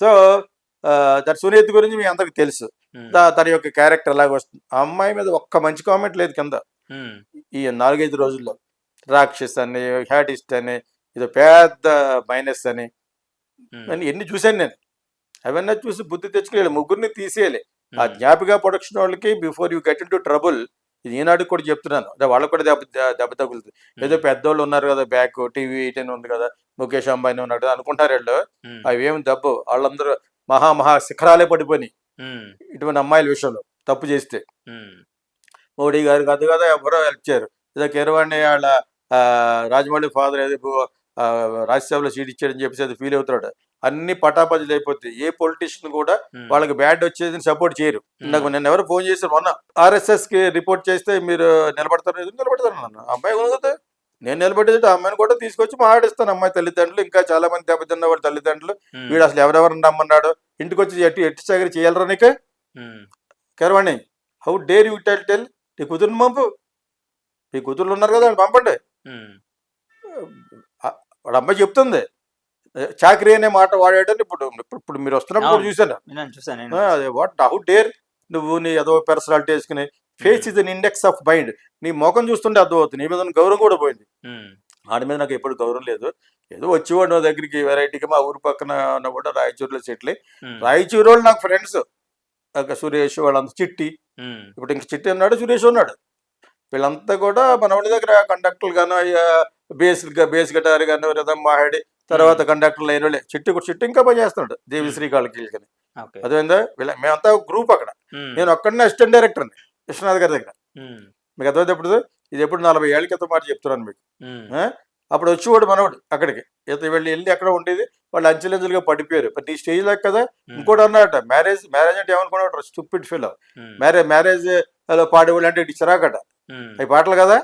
So that Sunith గురించి మీ అందరికి తెలుసు. తన యొక్క క్యారెక్టర్ ఎలాగ వస్తుంది. ఆ అమ్మాయి మీద ఒక్క మంచి కామెంట్ లేదు కింద. ఈ నాలుగైదు రోజుల్లో. రాక్షస్ అని హ్యాటిస్ట్ అని ఇది పెద్ద మైనస్ అని. అని ఎన్ని చూశాను నేను. అవన్నీ చూసి బుద్ధి తెచ్చుకోవాలి ముగ్గురిని తీసేయాలి. ఆ జ్ఞాపిక ప్రొడక్షన్ వాళ్ళకి before you get into trouble ఇది ఈనాటికి కూడా చెప్తున్నాను. అదే వాళ్ళకి కూడా దెబ్బ దెబ్బ తగులుతుంది. ఏదో పెద్దోళ్ళు ఉన్నారు కదా బ్యాక్ టీవీ ఎయిటీన్ ఉంది కదా ముఖేష్ అంబానీ ఉన్నాడు కదా అనుకుంటారు వీళ్ళు. అవి ఏమి దెబ్బ. వాళ్ళందరూ మహా మహా శిఖరాలే పడిపోయి ఇటువంటి అమ్మాయిల విషయంలో తప్పు చేస్తే. మోడీ గారు కాదు కదా ఎవరో హెల్ప్ చేయరు. ఏదో కిరవాణి వాళ్ళ రాజమౌళి ఫాదర్ ఏదో రాజ్యసభలో సీట్ ఇచ్చాడని చెప్పేసి అది ఫీల్ అవుతున్నాడు. అన్ని పటాపంచలు అయిపోతాయి. ఏ పొలిటీషియన్ కూడా వాళ్ళకి బ్యాడ్ వచ్చేది సపోర్ట్ చేయరు. నాకు నిన్న ఎవరు ఫోన్ చేశారు. మొన్న ఆర్ఎస్ఎస్కి రిపోర్ట్ చేస్తే మీరు నిలబడతారు నిలబడతారు నన్ను అమ్మాయి ఉంది నేను నిలబెట్టేది ఆ అమ్మాయిని కూడా తీసుకొచ్చి మాట్లాడిస్తాను. అమ్మాయి తల్లిదండ్రులు ఇంకా చాలా మంది దెబ్బతిన్న వాళ్ళ తల్లిదండ్రులు. వీడు అసలు ఎవరెవరిని నమ్మన్నాడు ఇంటికి వచ్చి ఎట్టి ఎట్టి సాగరి చేయాలరా నీకు? కరవాణి how dare you tell tell నీ కుదురుని పంపు. మీ కుదురులు ఉన్నారు కదా పంపండి. వాడు అమ్మాయి చెప్తుంది. చాకరీ అనే మాట వాడాడని ఇప్పుడు ఇప్పుడు మీరు వస్తున్నప్పుడు. చూశాను. చూసాను అదే వాట్ హౌ డేర్ నువ్వు నీ ఏదో పర్సనాలిటీ వేసుకుని face is an index of mind నీ ముఖం చూస్తుంటే అర్థం అవుతుంది నీ మీద గౌరవం కూడా పోయింది. ఉమ్, ఆడి మీద నాకు ఎప్పుడు గౌరవం లేదు. ఏదో వచ్చేవాడు నా దగ్గరికి వెరైటీగా మా ఊరు పక్కన ఉన్న కూడా రాయచూరులో సెటిల్ ఉమ్, రాయచూరు వాళ్ళు నాకు ఫ్రెండ్స్ సురేష్ వాళ్ళంతా చిట్టి. ఉమ్, ఇప్పుడు ఇంక చిట్టి ఉన్నాడు సురేష్ ఉన్నాడు. వీళ్ళంతా కూడా మన వాళ్ళ దగ్గర కండక్టర్లు గాను బేస్ బేస్ గిటార్ గాను రిధమ్ మాహాడి తర్వాత కండక్టర్లు అయిన వాళ్ళే. చిట్టి కూడా చిట్టి ఇంకా పని చేస్తున్నాడు దేవి శ్రీకాళకి వెళ్ళి అదేందా వీళ్ళ మేమంతా గ్రూప్ అక్కడ. నేను ఒక్కడనే అసిస్టెంట్ డైరెక్టర్ని విశ్వనాథ్ గారి దగ్గర. మీకు అర్థమైతే ఇప్పుడు ఇది ఎప్పుడు నలభై ఏళ్ళ క్రితం మాట చెప్తున్నాను మీకు? అప్పుడు వచ్చేవాడు మనవాడు అక్కడికి. ఇతను వెళ్ళి వెళ్ళి అక్కడ ఉండేది. వాళ్ళు అంచెలంచెలుగా పడిపోయారు. బట్ ఈ స్టేజ్ లాగా కదా ఇంకోటి అన్నట మ్యారేజ్ మ్యారేజ్ అంటే ఏమనుకున్నాడు స్టూపిడ్ ఫీల్. మ్యారేజ్ మ్యారేజ్లో పాడేవాళ్ళు అంటే ఇటు చిరాకట అవి పాటలు కదా?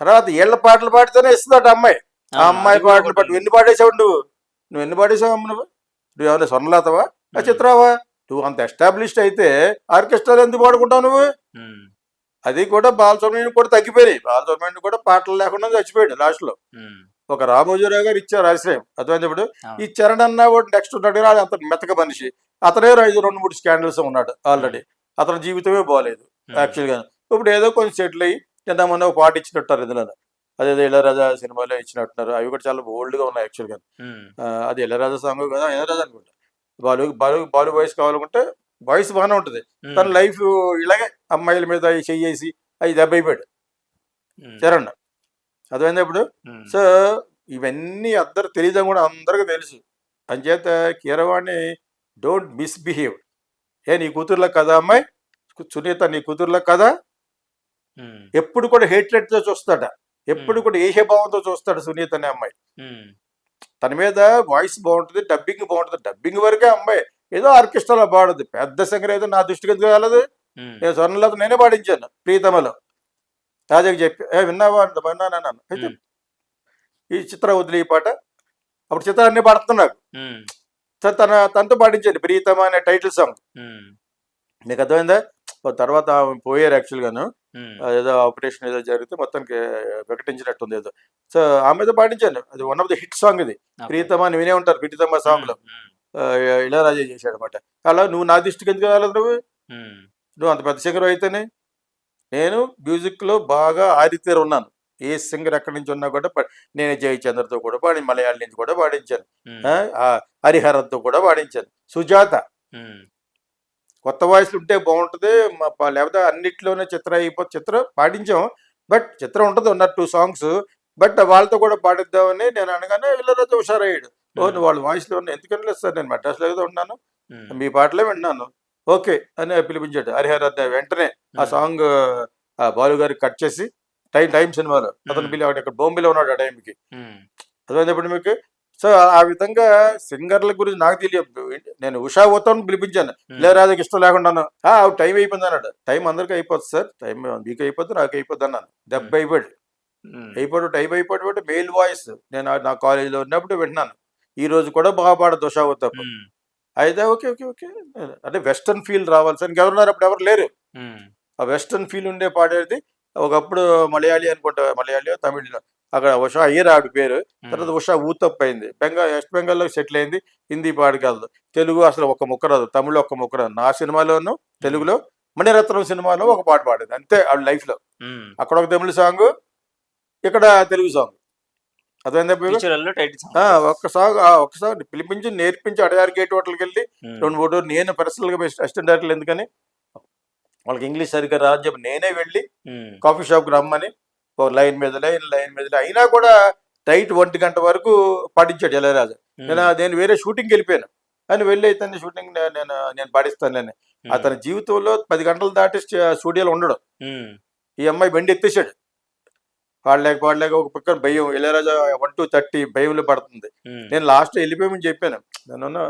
తర్వాత ఏళ్ళ పాటలు పాడితేనే ఇస్తుందట అమ్మాయి. ఆ అమ్మాయి కూడా పాటలు పాటు ఒకటి. ఎన్ని పాడేసావు నువ్వు? నువ్వు ఎన్ని పాడేసావు అమ్మ నువ్వు? నువ్వు ఏమైనా స్వర్ణలతవా ఆ చిత్రావా? నువ్వు అంత ఎస్టాబ్లిష్డ్ అయితే ఆర్కెస్ట్రాలు ఎందుకు పాడుకుంటావు నువ్వు? అది కూడా బాలసుబ్రహ్మణ్యం కూడా తగ్గిపోయి బాలసుబ్రహ్మణ్యం కూడా పాటలు లేకుండా చచ్చిపోయాడు లాస్ట్లో. ఒక రామోజీరావు గారు ఇచ్చారు ఆశ్రయం. అర్థమైనప్పుడు. ఈ చరణ్ అన్న వాడు నెక్స్ట్ ఉన్నాడు అంత మెత్తక మనిషి. అతనే ఐదు రెండు మూడు స్కాండల్స్ ఉన్నాడు ఆల్రెడీ అతని జీవితమే బాగాలేదు యాక్చువల్గా ఇప్పుడు ఏదో కొంచెం సెటిల్ అయ్యి నిన్న మొన్న ఒక పాట ఇచ్చినట్టారు ఇందులో అదేదో ఇళరాజా సినిమాలో ఇచ్చినట్టున్నారు. అవి కూడా చాలా bold గా ఉన్నాయి యాక్చువల్గా ఉమ్, అది ఇళరాజా సాంగ్ కదా ఇళరాజా అనుకుంటా. బాలు బాలు బాలు వాయిస్ కావాలనుకుంటే వాయిస్ బాగానే ఉంటుంది. తన లైఫ్ ఇలాగే అమ్మాయిల మీద అవి చెయ్యేసి అవి దెబ్బ అయిపోయాడు. చరణ్. అర్థమైంది ఇప్పుడు? సో ఇవన్నీ అందరు తెలియదని కూడా అందరికీ తెలుసు. అంచేత కీరవాణి డోంట్ మిస్బిహేవ్. ఏ నీ కూతుర్ల కదా అమ్మాయి? సునీత నీ కూతుర్ల కదా ఎప్పుడు కూడా hatred తో చూస్తాడ? ఎప్పుడు. కూడా ఏహే భావంతో చూస్తాడు సునీత అనే అమ్మాయి. తన మీద వాయిస్ బాగుంటుంది డబ్బింగ్ బాగుంటుంది. డబ్బింగ్ వరకే అమ్మాయి. ఏదో ఆర్కెస్ట్రాలో పాడుద్ది. పెద్ద సింగర్ ఏదో నా దృష్టికి ఎందుకు ఉమ్, నేను స్వర్ణలత నేనే పాడించాను ప్రీతమలో. రాజాకి చెప్పి ఏ విన్నావా? అంత విన్నానన్నాను అయితే ఈ చిత్ర వదిలి ఈ పాట. అప్పుడు చిత్ర అన్ని పాడుతున్నాడు తన తనతో పాటించండి ప్రీతమ అనే టైటిల్ సాంగ్. నీకు అర్థమైందా? తర్వాత పోయారు యాక్చువల్గాను. ఏదో ఆపరేషన్ ఏదో జరిగితే మొత్తానికి ప్రకటించినట్టుంది ఏదో. సో ఆమెతో పాటించాను అది one of the hit song ఇది. ఓకే. ప్రీతమ అని వినే ఉంటారు. ప్రీతమ సాంగ్లో ఆ, ఇళయరాజా చేశాడు అనమాట అలా నువ్వు నా దృష్టికి ఎందుకు రాలేదు నువ్వు? నువ్వు అంత పెద్ద సింగర్ అయితేనే నేను మ్యూజిక్లో బాగా ఆరితేరు ఉన్నాను. ఏ సింగర్ ఎక్కడి నుంచి ఉన్నా కూడా నేను జయచంద్రతో కూడా పాడి మలయాళం నుంచి కూడా పాడించాను. ఆ, ఆ, హరిహరన్తో కూడా పాడించాను. సుజాత. కొత్త వాయిస్లు ఉంటే బాగుంటుంది లేకపోతే అన్నిట్లోనే చిత్ర అయిపో చిత్ర పాడించాం. బట్ చిత్రం ఉంటుంది ఉన్న టూ సాంగ్స్. బట్ వాళ్ళతో కూడా పాడిద్దామని నేను అనగానే వీళ్ళతో హుషారయ్యాడు. ఓ నువ్వు వాళ్ళ వాయిస్లో ఉన్న ఎందుకని లేదు సార్? నేను మెడ్రాస్లో ఏదో ఉన్నాను. మీ పాటలే విన్నాను. ఓకే అని పిలిపించాడు. హరిహర వెంటనే ఆ సాంగ్ ఆ బాలు గారికి కట్ చేసి టైం టైం సినిమాలో అతను. పిలి ఇక్కడ బొంబిలో ఉన్నాడు ఆ టైంకి. అర్థమైనప్పుడు మీకు? సో ఆ విధంగా సింగర్ల గురించి నాకు తెలియదు. నేను ఉషా ఓతాను పిలిపించాను. ఉమ్, ఇళయరాజాకి ఇష్టం లేకుండాను "ఆ, టైం అయిపోయింది అన్నాడు. టైం అందరికీ అయిపోతుంది సార్. టైం మీకు అయిపోద్ది నాకు అయిపోద్ది అన్నాను. దెబ్బ అయిపోయాడు. ఉమ్, అయిపోయాడు టైం అయిపోయాడు మెయిల్ వాయిస్. నేను నా కాలేజీలో ఉన్నప్పుడు వింటున్నాను ఈ రోజు కూడా బాగా పాడదు ఉషా ఓతాపు ఉమ్, అయితే ఓకే ఓకే ఓకే. అంటే వెస్టర్న్ ఫీల్ రావాలి సార్. ఇంకెవరున్నారు అప్పుడు ఎవరు లేరు. ఆ వెస్టర్న్ ఫీల్ ఉండే పాడేది ఒకప్పుడు మలయాళీ అనుకుంటా మలయాళీ తమిళ్ అక్కడ ఉషా అయ్యర్ ఆవిడ పేరు తర్వాత ఉషా ఊతప్ అయింది బెంగాల్ వెస్ట్ బెంగాల్లో సెటిల్ అయింది. హిందీ పాడు కాదు. తెలుగు అసలు ఒక ముక్క రాదు. తమిళ ఒక ముక్క రాదు. నా సినిమాలోను తెలుగులో మణిరత్నం సినిమాలో ఒక పాట పాడింది. అంతే ఆవిడ లైఫ్లో. అక్కడ ఒక తమిళ సాంగ్ ఇక్కడ తెలుగు సాంగ్. అదేందా ఒక్క సాంగ్ ఒక్క సాంగ్ పిలిపించి నేర్పించి అడగారి గేట్ హోటల్కి వెళ్ళి. రెండు మూడు నేను పర్సనల్గా అసిస్టెంట్ డైరెక్టర్ ఎందుకని వాళ్ళకి ఇంగ్లీష్ సరిగ్గా రాదు చెప్పి నేనే వెళ్ళి. కాఫీ షాప్కి రమ్మని ఒక లైన్ మీద లైన్ లైన్ మీద. అయినా కూడా టైట్ ఒంటి గంట వరకు పాటించాడు ఇళయరాజా. నేను నేను వేరే షూటింగ్కి వెళ్ళిపోయాను అని వెళ్ళి అయితే షూటింగ్ నేను నేను పాటిస్తానులేని ఉమ్. అతని జీవితంలో పది గంటలు దాటి స్ట- స్టూడియోలో ఉండడం. ఈ అమ్మాయి బండి ఎత్తేసాడు పాడలేక పాడలేక ఒక పక్కన భయం ఇళయరాజా వన్ టు థర్టీ భయంలో పడుతుంది. నేను లాస్ట్ వెళ్ళిపోయామని చెప్పాను నేను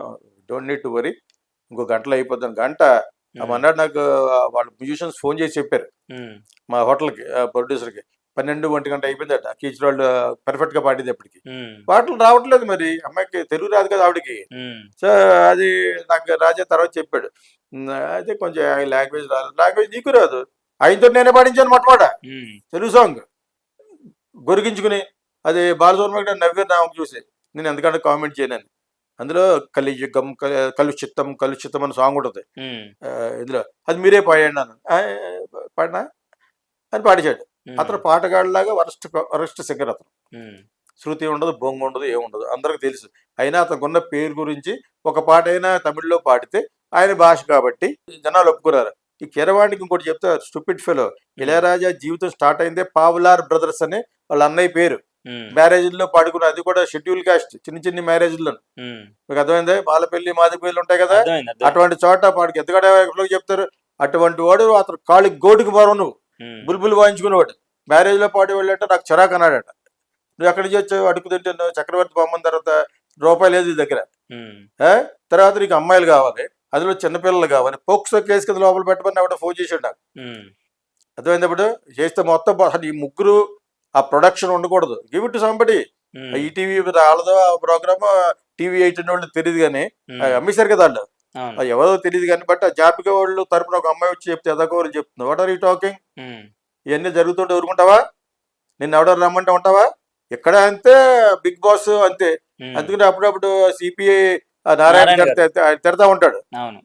డోంట్ నీడ్ టు వరీ ఇంకో గంటలో అయిపోతాను గంట అన్నాడు నాకు వాళ్ళ మ్యూజిషియన్స్ ఫోన్ చేసి చెప్పారు. మా హోటల్కి ప్రొడ్యూసర్కి పన్నెండు ఒంటి గంట అయిపోయిందట. కీచ్ వాళ్ళు పర్ఫెక్ట్గా పాడింది అప్పటికి. పాటలు రావట్లేదు మరి. అమ్మాయికి తెలుగు రాదు కదా ఆవిడకి. సో అది నాకు రాజా తర్వాత చెప్పాడు. "ఉమ్, అయితే కొంచెం లాంగ్వేజ్ రాదు లాంగ్వేజ్ నీకు రాదు. ఆయనతో నేనే పాడించాను మొట్టమొదట. తెలుగు సాంగ్. గొరిగించుకుని అది బాలసుబ్రహ్మణ్యం నవ్వే నాకు చూసి నేను ఎందుకంటే కామెంట్ చేయనని. అందులో కలియుగం కలు- కలుషితం కలుషితం అనే సాంగ్ ఉంటుంది. ఇందులో. అది మీరే పాడండి అన్నాను. "ఆ, పాడినా? అని పాడించాడు. అతను పాటగాడిలాగా వరస్ట్ వరస్ట్ సింగర్ అతను. శృతి ఉండదు బొంగు ఉండదు ఏముండదు అందరికి తెలుసు. అయినా అతనుకున్న పేరు గురించి ఒక పాట అయినా తమిళ్ళో పాడితే ఆయన భాష కాబట్టి జనాలు ఒప్పుకున్నారు ఈ కిరవాణికి ఇంకోటి చెప్తే స్టూపిడ్ ఫెలో ఇళయరాజా జీవితం స్టార్ట్ అయిందే పావులార్ బ్రదర్స్ అని వాళ్ళ అన్నయ్య పేరు. ఉమ్. మ్యారేజ్లో పాడుకున్న అది కూడా షెడ్యూల్ కాస్ట్ చిన్న చిన్న మ్యారేజ్లో ఉమ్. మీకు అర్థమైందే? బాలపల్లి మాదిపల్లి ఉంటాయి కదా. అటువంటి చోట పాడికి ఎందుకంటే చెప్తారు? అటువంటి వాడు అతను కాళ్ళకి గోటుకు పోరు నువ్వు. బుల్బుల్ వాయించుకునేవాడు. మ్యారేజ్లో పాడి వెళ్ళంటే నాకు చిరాకు అన్నాడట. నువ్వు ఎక్కడి నుంచి వచ్చావు? అడుగు తింటున్నావు? చక్రవర్తి బొమ్మన తర్వాత రూపాయలు లేదు దగ్గర? తర్వాత నీకు అమ్మాయిలు కావాలి అందులో చిన్నపిల్లలు కావాలి పోక్సో కేసు కింద లోపల పెట్టమని ఆవిడ ఫోన్ చేసాడు నాకు. ఇప్పుడు? చేస్తే మొత్తం అసలు ఈ ముగ్గురు ఆ ప్రొడక్షన్ ఉండకూడదు. Give it somebody. ఈటీవీ వాళ్ళదో ఆ ప్రోగ్రామ్ టీవీ ఎయిటీన్ వాళ్ళు తెలియదు కానీ. అమ్మేశారు కదా వాళ్ళు. ఎవరో తెలియదు కానీ బట్ ఆ జాపిక వాళ్ళు తరపున ఒక అమ్మాయి వచ్చి చెప్తే ఎదకోరు చెప్తుంది. What are you talking. ఇవన్నీ జరుగుతుంటే ఊరుకుంటావా? నిన్ను ఎవడో రమ్మంటే ఉంటావా? ఇక్కడ అంతే బిగ్ బాస్ అంతే. అందుకని అప్పుడప్పుడు సిపిఐ నారాయణ తిడతా- ఆయన తిడతా ఉంటాడు.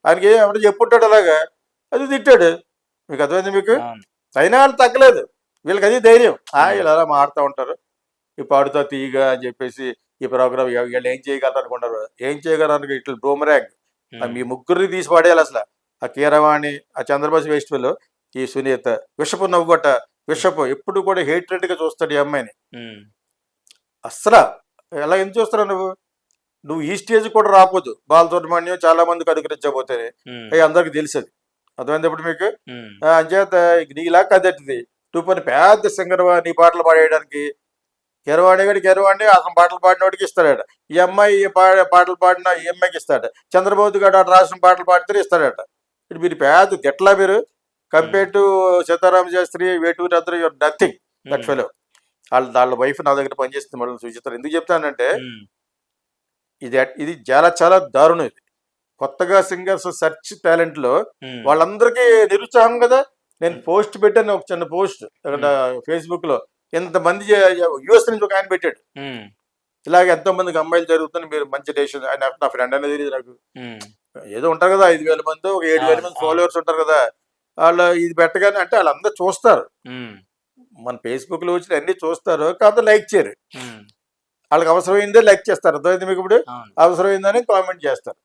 ఆయనకి ఎవడో చెప్పుంటాడు అలాగా? అది తిట్టాడు. మీకు అర్థమైంది మీకు? అయినా వాళ్ళు తగ్గలేదు. వీళ్ళకి అది ధైర్యం. ఆ వీళ్ళు అలా మాడుతూ ఉంటారు. ఈ పాడుతా తీయగా అని చెప్పేసి ఈ ప్రోగ్రామ్ వీళ్ళు ఏం చేయగలరు అనుకుంటారు ఏం చేయగలరు ఇట్లా బ్రూమరాంగ్. మీ ముగ్గురిని తీసి పడేయాలి అసలు. ఆ కీరవాణి ఆ చంద్రబాబు వేస్ట్ ఈ సునీత. విషపు నవ్వుబట్ట విషపు. ఎప్పుడు కూడా hatred గా చూస్తాడు ఈ అమ్మాయిని. అస్సలు. ఎలా ఎందుకు చూస్తున్నావు నువ్వు? నువ్వు ఈ స్టేజ్ కూడా రాపోదు. బాలసుబ్రహ్మణ్యం చాలా మందికి అనుకరించకపోతే ఉమ్. అవి అందరికి తెలిసేది. అర్థమైంది ఇప్పుడు మీకు? అంచేత నీలా కదట్టింది నువ్వు పని పెద్ద సింగర్ నీ పాటలు పాడేయడానికి కెరవాణి గడి కెరవాణి అతను పాటలు పాడినోడికి ఇస్తాడట. ఈ అమ్మాయి ఈ పా- పాటలు పాడిన ఈ అమ్మాయికి ఇస్తాడట. చంద్రబాబు గారు అటు రాసిన పాటలు పాడితే ఇస్తాడట. ఇప్పుడు మీరు పెద్ద ఎట్లా మీరు? కంపేర్ టు సీతారామ శాస్త్రి వేటూరి అందరూ యువర్ నథింగ్ దట్ ఫెలో. వాళ్ళ వాళ్ళ వైఫ్ నా దగ్గర పనిచేస్తుంది మళ్ళీ సూచిస్తారు ఎందుకు చెప్తానంటే. ఇది ఇది చాలా చాలా దారుణం ఇది. కొత్తగా సింగర్స్ సెర్చ్ టాలెంట్లో. వాళ్ళందరికీ నిరుత్సాహం కదా. నేను పోస్ట్ పెట్టాను ఒక చిన్న పోస్ట్ ఫేస్బుక్లో ఎంతమంది యుఎస్ నుంచి ఒక ఆయన పెట్టాడు. ఇలాగ ఎంతో మందికి అమ్మాయిలు జరుగుతుంది మీరు మంచి డెసిషన్ ఆయన నా ఫ్రెండ్ అనేది తెలియదు నాకు. ఏదో ఉంటారు కదా ఐదు వేల మంది ఒక ఏడు వేల మంది. ఫాలోవర్స్ ఉంటారు కదా వాళ్ళు ఇది పెట్టగానే అంటే వాళ్ళందరూ చూస్తారు. మన ఫేస్బుక్లో వచ్చిన అన్ని చూస్తారు కాకపోతే లైక్ చేయరు. వాళ్ళకి అవసరమైందే లైక్ చేస్తారు అర్థమైంది మీకు ఇప్పుడు అవసరమైందని కామెంట్ చేస్తారు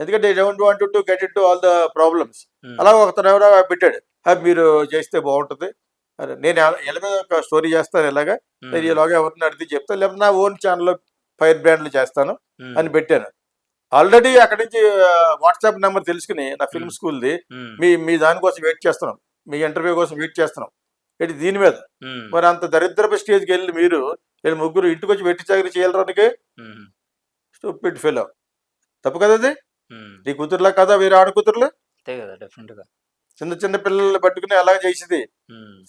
ఎందుకంటే don't want to get into all the problems. అలా ఒకతను ఎవరో పెట్టాడు "అది మీరు చేస్తే బాగుంటుంది నేను ఎల- ఎల మీద ఒక స్టోరీ చేస్తాను ఇలాగా. నేను ఇలాగా ఎవరిని అడిగితే చెప్తాను లేకపోతే నా ఓన్ ఛానల్లో ఫైర్ బ్రాండ్లు చేస్తాను. అని పెట్టాను ఆల్రెడీ అక్కడి నుంచి వాట్సాప్ నెంబర్ తెలుసుకుని నా ఫిల్మ్ స్కూల్ది. మీ మీ దానికోసం వెయిట్ చేస్తున్నాం మీ ఇంటర్వ్యూ కోసం వెయిట్ చేస్తున్నాం ఏంటి దీని మీద. మరి అంత దరిద్రపు స్టేజ్కి వెళ్ళి మీరు వీళ్ళు ముగ్గురు ఇంటికి వచ్చి వెట్టి చాకరీ చేయాలరానికి. స్టూపిడ్ ఫెలో తప్పు కదా అది. నీ కూతురులా కదా వేరే ఆడ కూతురులు అంతే కదా చిన్న చిన్న పిల్లలు పట్టుకుని అలా చేసింది.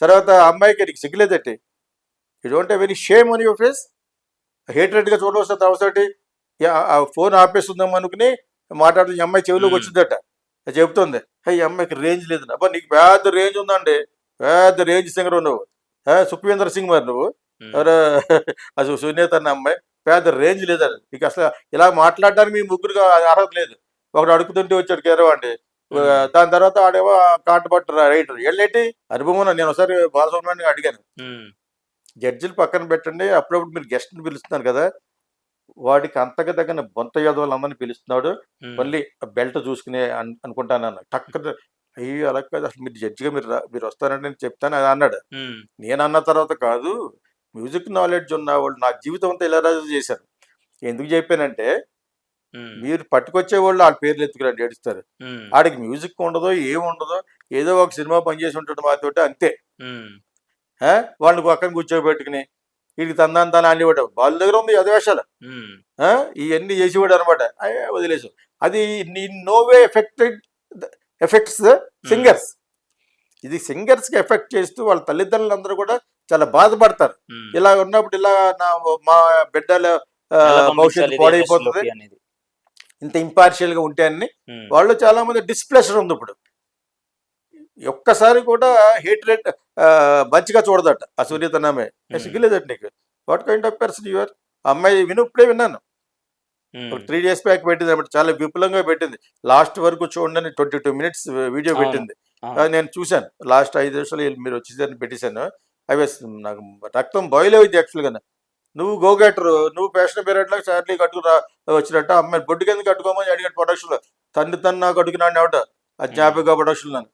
తర్వాత అమ్మాయికి నీకు సిగ్గులేదట్టి you don't have very shame on your face హేట్రెడ్గా చూడవలసిన అవసరం ఆ ఫోన్ ఆపేస్తుందాం అనుకుని మాట్లాడుతూ ఈ అమ్మాయి చెవిలోకి. వచ్చిందట. అది చెబుతుంది "హే, ఈ అమ్మాయికి రేంజ్ లేదు అబ్బా నీకు పెద్ద రేంజ్ ఉందండి. పెద్ద రేంజ్ సింగర్ నువ్వు. సుఖ్వీందర్ సింగ్ మరి నువ్వు. ఎవరు? అది సునీత అన్న అమ్మాయి. పేద రేంజ్ లేదండి మీకు అసలు ఇలా మాట్లాడడానికి మీ ముగ్గురు అర్హత లేదు. ఒకడు అడుగుతుంటే వచ్చాడు కేరవ అండి. దాని తర్వాత ఆడేమో కాటపట్టు రైటర్ వీళ్ళేంటి అనుభవం. నేను ఒకసారి బాలసుబ్రహ్మణ్యం అడిగాను. జడ్జిలు పక్కన పెట్టండి అప్పుడప్పుడు మీరు గెస్ట్ని పిలుస్తున్నారు కదా వాడికి అంతగా తగిన బొంత అందరిని పిలుస్తున్నాడు. మళ్ళీ బెల్ట్ చూసుకునే అన్- అనుకుంటాను అన్న టక్కన అయ్యో అలా కాదు అసలు మీరు జడ్జిగా మీరు మీరు వస్తారంటే నేను చెప్తాను అది అన్నాడు. నేను అన్న తర్వాత కాదు మ్యూజిక్ నాలెడ్జ్ ఉన్న వాళ్ళు నా జీవితం అంతా ఇలా రాజు చేశారు ఎందుకు చెప్పానంటే. మీరు పట్టుకొచ్చే వాళ్ళు వాళ్ళ పేర్లు ఎత్తుకురండి ఏడుస్తారు. ఆడికి మ్యూజిక్ ఉండదో ఏమి ఉండదో ఏదో ఒక సినిమా పనిచేసి ఉంటాడు మాతోటి అంతే? వాళ్ళని పక్కన కూర్చోబెట్టుకుని వీడికి తందాన్ని తాను అనేవాడు వాళ్ళ దగ్గర ఉంది. ఆ? ఇవన్నీ చేసేవాడు అనమాట వదిలేసాం అది నీ నోవే ఎఫెక్టెడ్ ఎఫెక్ట్స్ సింగర్స్. ఇది సింగర్స్కి ఎఫెక్ట్ చేస్తూ వాళ్ళ తల్లిదండ్రులందరూ కూడా చాలా బాధపడతారు. ఇలా ఉన్నప్పుడు ఇలా నా మా బిడ్డల భవిష్యత్తు పాడైపోతుంది. ఇంత ఇంపార్షియల్గా ఉంటే అన్ని ఉమ్. వాళ్ళు చాలా మంది డిస్ప్లెషర్ ఉంది ఇప్పుడు. ఒక్కసారి కూడా హేట్ రేట్ మంచిగా చూడదట ఆ సూర్యతనామే. సిగ్గులేదట నీకు? What kind of person your అమ్మాయి విను ఇప్పుడే విన్నాను. ఒక త్రీ డేస్ బ్యాక్ పెట్టింది అన్నమాట. చాలా విపులంగా పెట్టింది. లాస్ట్ వరకు చూడండి ట్వంటీ టూ మినిట్స్ వీడియో. పెట్టింది. నేను చూశాను. లాస్ట్ ఐదు నిమిషాలు మీరు వచ్చేసరికి పెట్టేశాను. అవి నాకు రక్తం బాయిల్ అయింది యాక్చువల్గా నువ్వు గోగేటర్ నువ్వు ఫ్యాషన్ పీరియడ్లో చార్లీ కట్టుకురా వచ్చినట్టు అమ్మాయి బొడ్డు కింద కట్టుకోమని అడిగాడు ప్రొడక్షన్లో తండ్రి తను నాకు అడుగునాడు ఎవట అజ్ఞాపిక ప్రొడక్షన్ నన్ను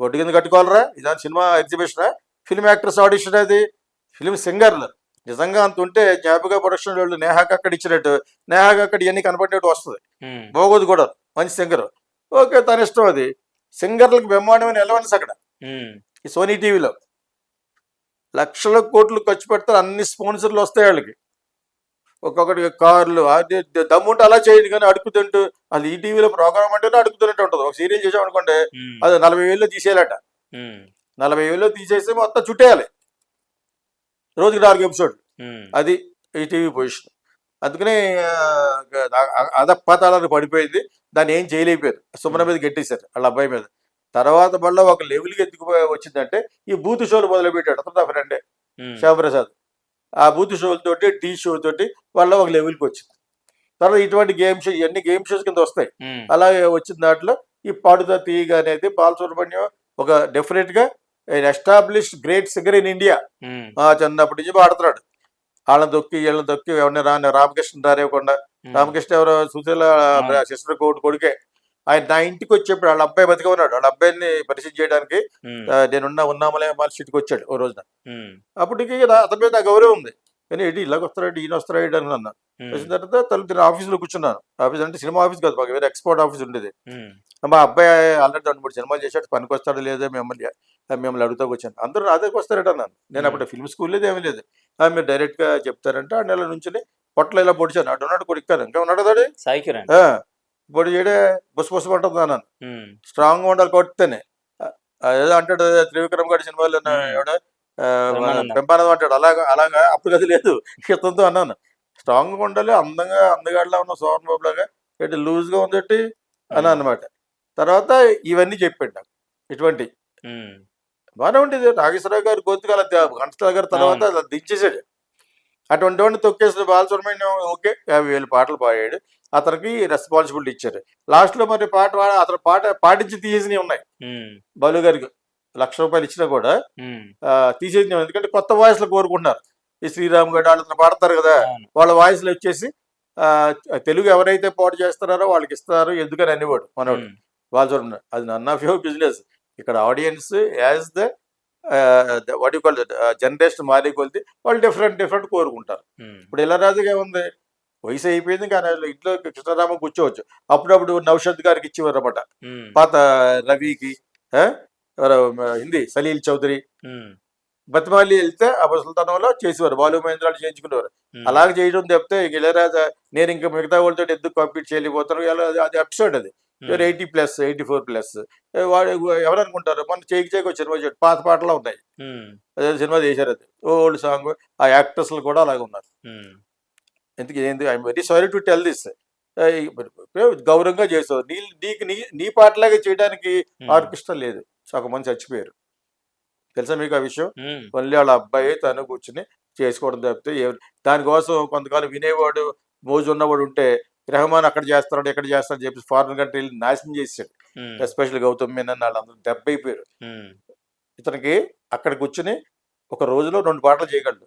బొడ్డు కింద కట్టుకోవాలరా? ఇదా సినిమా ఎగ్జిబిషనా ఫిల్మ్ యాక్టర్స్ ఆడిషన్ అది ఫిల్మ్ సింగర్లు నిజంగా అంత ఉంటే జ్ఞాపిక ప్రొడక్షన్ వాళ్ళు నేహాకి అక్కడ ఇచ్చినట్టు నేహాకి అక్కడ ఇవన్నీ కనపడినట్టు వస్తుంది. బాగోదు కూడా మంచి సింగర్ ఓకే తన ఇష్టం అది. సింగర్లకు బ్రహ్మాండమైన ఎలవెన్స్ అక్కడ. ఈ సోనీ టీవీలో లక్షల కోట్లు ఖర్చు పెడతారు. అన్ని స్పాన్సర్లు వస్తాయి వాళ్ళకి. ఒక్కొక్కటి కార్లు అది దమ్ముంటే అలా చేయండి కానీ అడుగుతుంటూ అది ఈ టీవీలో ప్రోగ్రామ్ అంటేనే అడుగుతున్నట్టు ఉంటుంది. ఒక సీరియల్ చేసామనుకోండి ఉమ్. అది నలభై వేల్లో తీసేయాలట. నలభై వేల్లో తీసేసి మొత్తం చుట్టేయాలి. రోజుకి నాలుగు ఎపిసోడ్. అది ఈ టీవీ పొజిషన్ అందుకనే అదపాతాలను పడిపోయింది. దాన్ని ఏం చేయలేకపోయారు. సుమన మీద గెట్టేశారు. వాళ్ళ అబ్బాయి మీద. తర్వాత మళ్ళీ ఒక లెవెల్కి ఎత్తుకుపోయి వచ్చిందంటే ఈ బూత్ షోలు మొదలు పెట్టాడు అతను నా ఫ్రెండే. శ్యామప్రసాద్. ఆ బూత్ షోలతోటి టీ షో తోటి వాళ్ళ ఒక లెవెల్కి వచ్చింది. తర్వాత ఇటువంటి గేమ్ షో ఇవన్నీ గేమ్ షోస్ కింద వస్తాయి. అలాగే వచ్చిన దాంట్లో ఈ పాడుతా తీయగా అనేది బాలసుబ్రహ్మణ్యం ఒక డెఫినెట్గా established great singer in India చిన్నప్పటి నుంచి పాడుతున్నాడు. వాళ్ళని దొక్కి వీళ్ళని దొక్కి ఎవరిని రాని రామకృష్ణ ఉమ్. రామకృష్ణ ఎవరో సుశీల. సిస్టర్ కోటి కొడుకే. ఆయన నా ఇంటికి వచ్చేప్పుడు వాళ్ళ అబ్బాయి బతిగా ఉన్నాడు. వాళ్ళ అబ్బాయిని పరిచయం చేయడానికి నేనున్నా ఉన్నామలే వాళ్ళ సిటీకి వచ్చాడు ఓ రోజున. అప్పటికి అతని మీద నా గౌరవం ఉంది. కానీ ఏంటి ఇలాగ వస్తాడు ఈయన వస్తాడు అని అన్నా ఉమ్. వచ్చిన తర్వాత తల్లి నేను ఆఫీస్లో కూర్చున్నాను. ఆఫీస్ అంటే సినిమా ఆఫీస్ కాదు మాకు వేరే ఎక్స్పోర్ట్ ఆఫీస్ ఉండేది. మా అబ్బాయి ఆల్రెడీ రెండు మూడు సినిమాలు చేశాడు పనికి వస్తాడో లేదో మిమ్మల్ని మిమ్మల్ని అడుగుతా వచ్చాను. అందరూ నా దగ్గరకు వస్తారట అన్నాను. నేను అప్పుడు ఫిల్మ్ స్కూల్ లేదు ఏమీ లేదు. మీరు డైరెక్ట్గా చెప్తారంటే ఆ నెల నుంచి పొట్టలో ఇలా పొడిచాను. అటు ఉన్నాడు కొడుకాను ఇంకా ఉన్నాడు కదా సాయి కిరణ్ పొడి చేయడే బుస బుస పడుతుంది అన్నాను. స్ట్రాంగ్ ఉండాలి కొడితేనే ఏదో అంటాడు త్రివిక్రమ్ గారి సినిమాలో. పెంపానందం అంటాడు. అలాగా అలాగా అప్పుడు అది లేదు. ఇతంతో అన్నాను. స్ట్రాంగ్ ఉండాలి అందంగా అందగాడిలా ఉన్న సోహన్ బాబు లాగా ఏంటి లూజ్గా ఉందట్టి అని అన్నమాట. తర్వాత ఇవన్నీ చెప్పాడు నాకు. ఇటువంటి. బాగానే ఉండేది. నాగేశ్వరరావు గారు గొంతుకాల ఘంటసాల గారి తర్వాత అవును. అది దించేసాడు అటువంటి వాడిని తొక్కేసిన బాలసుబ్రహ్మణ్యం ఓకే యాభై వేలు పాటలు పాడాడు. అతనికి రెస్పాన్సిబిలిటీ ఇచ్చారు లాస్ట్లో మరి పాట పాడ- అతను పాట పాటించి తీసేసినవి ఉన్నాయి. బాలు గారికి లక్ష రూపాయలు ఇచ్చినా కూడా తీసేసినవి ఉన్నాయి. ఎందుకంటే కొత్త వాయిస్లో కోరుకుంటున్నారు ఈ శ్రీరామ్ గడ్ వాళ్ళు అతను పాడతారు కదా. వాళ్ళ వాయిస్లో వచ్చేసి తెలుగు ఎవరైతే పాటు చేస్తున్నారో వాళ్ళకి ఇస్తున్నారు ఎందుకని అనేవాడు మనవాడు ఉమ్. బాలసుబ్రహ్మణ్యం అది నన్ ఆఫ్ యువర్ బిజినెస్ ఇక్కడ audience as the what you call generation మారే కొలితే వాళ్ళు డిఫరెంట్ డిఫరెంట్ కోరుకుంటారు. ఇప్పుడు ఇళ్ళరాజుగా ఏముంది వయసు అయిపోయింది కానీ ఇంట్లో కృష్ణరామ కూర్చోవచ్చు. అప్పుడప్పుడు నౌషద్ గారికి ఇచ్చేవారు అనమాట. పాత రవికి హిందీ సలీల్ చౌదరి. బతిమాలి వెళ్తే ఆ ముసలితనంలో చేసేవారు. బాలు మహేంద్రాలు చేయించుకునేవారు. అలాగే చేయడం తప్పితే ఇంక ఇళయరాజా నేను ఇంకా మిగతా వాళ్ళతో ఎందుకు కంపీట్ చేయలేకపోతాను అది- ఎపిసోడ్ అది. Eighty plus eighty four plus వాడు ఎవరు అనుకుంటారు మన చేయికి చేయికి సినిమా పాత పాటలు ఉన్నాయి. అదే సినిమా చేశారు అది. ఓల్డ్ సాంగ్ ఆ యాక్టర్స్లు కూడా అలాగే ఉన్నారు. ఎందుకు ఏంది? I'm very sorry to tell this గౌరవంగా చేస్తావు నీ నీకు నీ నీ పాటలాగా చేయడానికి ఉమ్. ఆర్కెస్ట్రా లేదు. సగం మంది చచ్చిపోయారు. తెలుసా మీకు ఆ విషయం? ఉమ్. మళ్ళీ వాళ్ళ అబ్బాయి తను కూర్చుని చేసుకోవడం తప్పితే దానికోసం కొంతకాలం వినేవాడు మోజు ఉన్నవాడు ఉంటే రెహమాన్ అక్కడ చేస్తాడు ఇక్కడ చేస్తాడు చెప్పి ఫారిన్ కంట్రీలు నాశనం చేసాడు ఉమ్, ఎస్పెషల్ గౌతమ్ మీనన్ వాళ్ళందరూ దెబ్బ అయిపోయారు ఇతనికి అక్కడ కూర్చుని ఒక రోజులో రెండు పాటలు చేయగలడు.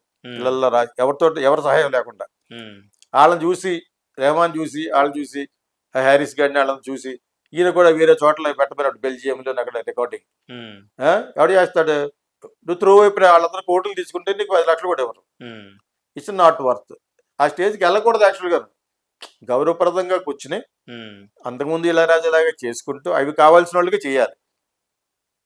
రా ఎవరితో ఎవరి సహాయం లేకుండా. వాళ్ళని చూసి రెహమాన్ చూసి వాళ్ళని చూసి హ్యారిస్ గారిని వాళ్ళని చూసి ఈయన కూడా వేరే చోట్ల పెట్టబోయాడు బెల్జియంలో అక్కడ రికార్డింగ్. ఎవడు చేస్తాడు? నువ్వు త్రూ అయిపోయిన వాళ్ళందరూ కోట్లు తీసుకుంటే నీకు పది లక్షలు కూడా ఇవ్వరు. ఇట్స్ నాట్ వర్త్ ఆ స్టేజ్కి వెళ్ళకూడదు యాక్చువల్గా. గౌరవప్రదంగా కూర్చుని అంతకుముందు ఇలాగే చేసుకుంటూ అవి కావాల్సిన వాళ్ళకి చేయాలి.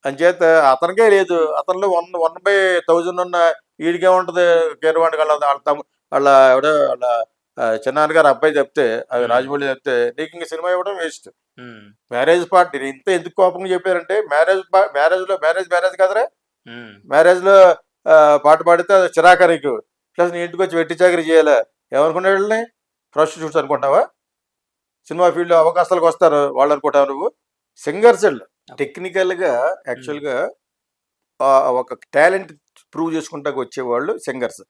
అంచేత అతనికే లేదు. అతనిలో వన్ వన్ బై థౌజండ్ ఉన్న వీడికే ఉంటుంది కీరవాణి వాళ్ళ వాళ్ళ తమ్ము- వాళ్ళ ఎవడో వాళ్ళ చిన్నాన్న గారు అబ్బాయి చెప్తే అది Hmm. రాజమౌళి చెప్తే నీకు ఇంక సినిమా ఇవ్వడం వేస్ట్. మ్యారేజ్ పార్టీ ఇంత ఎందుకు కోపంగా చెప్పారంటే మ్యారేజ్ మ్యారేజ్లో మ్యారేజ్ మ్యారేజ్ కదరా? మ్యారేజ్లో పాట పాడితే అది చిరాక నీకు. ప్లస్ నీ ఇంటికి వచ్చి వెట్టి చాకరీ చేయాలా? ఏమనుకున్నాడు వీళ్ళని? ప్రాస్టిట్యూట్స్ అనుకుంటావా సినిమా ఫీల్డ్లో అవకాశాలకు వస్తారు వాళ్ళు అనుకుంటావు నువ్వు? సింగర్స్ వీళ్ళు టెక్నికల్గా యాక్చువల్గా ఒక టాలెంట్ ప్రూవ్ చేసుకుంటాకు వచ్చేవాళ్ళు సింగర్స్.